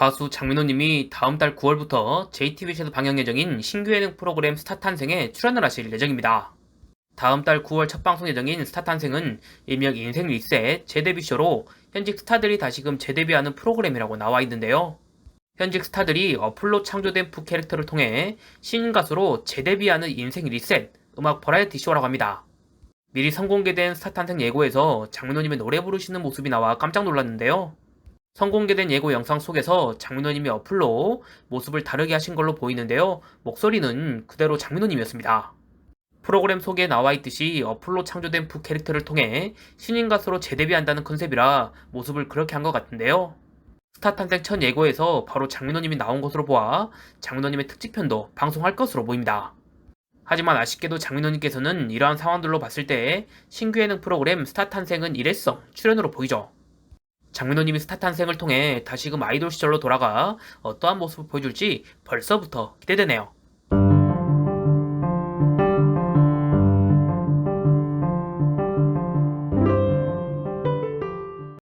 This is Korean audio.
가수 장민호님이 다음 달 9월부터 JTBC에서 방영 예정인 신규 예능 프로그램 스타 탄생에 출연을 하실 예정입니다. 다음 달 9월 첫 방송 예정인 스타 탄생은 일명 인생 리셋 재데뷔쇼로 현직 스타들이 다시금 재데뷔하는 프로그램이라고 나와 있는데요. 현직 스타들이 어플로 창조된 푸 캐릭터를 통해 신인 가수로 재데뷔하는 인생 리셋 음악 버라이어티 쇼라고 합니다. 미리 선공개된 스타 탄생 예고에서 장민호님의 노래 부르시는 모습이 나와 깜짝 놀랐는데요. 선공개된 예고 영상 속에서 장민호님이 어플로 모습을 다르게 하신 걸로 보이는데요. 목소리는 그대로 장민호님이었습니다. 프로그램 속에 나와 있듯이 어플로 창조된 부 캐릭터를 통해 신인 가수로 재데뷔한다는 컨셉이라 모습을 그렇게 한 것 같은데요. 스타 탄생 첫 예고에서 바로 장민호님이 나온 것으로 보아 장민호님의 특집편도 방송할 것으로 보입니다. 하지만 아쉽게도 장민호님께서는 이러한 상황들로 봤을 때 신규 예능 프로그램 스타 탄생은 일회성 출연으로 보이죠. 장민호님이 스타 탄생을 통해 다시금 아이돌 시절로 돌아가 어떠한 모습을 보여줄지 벌써부터 기대되네요.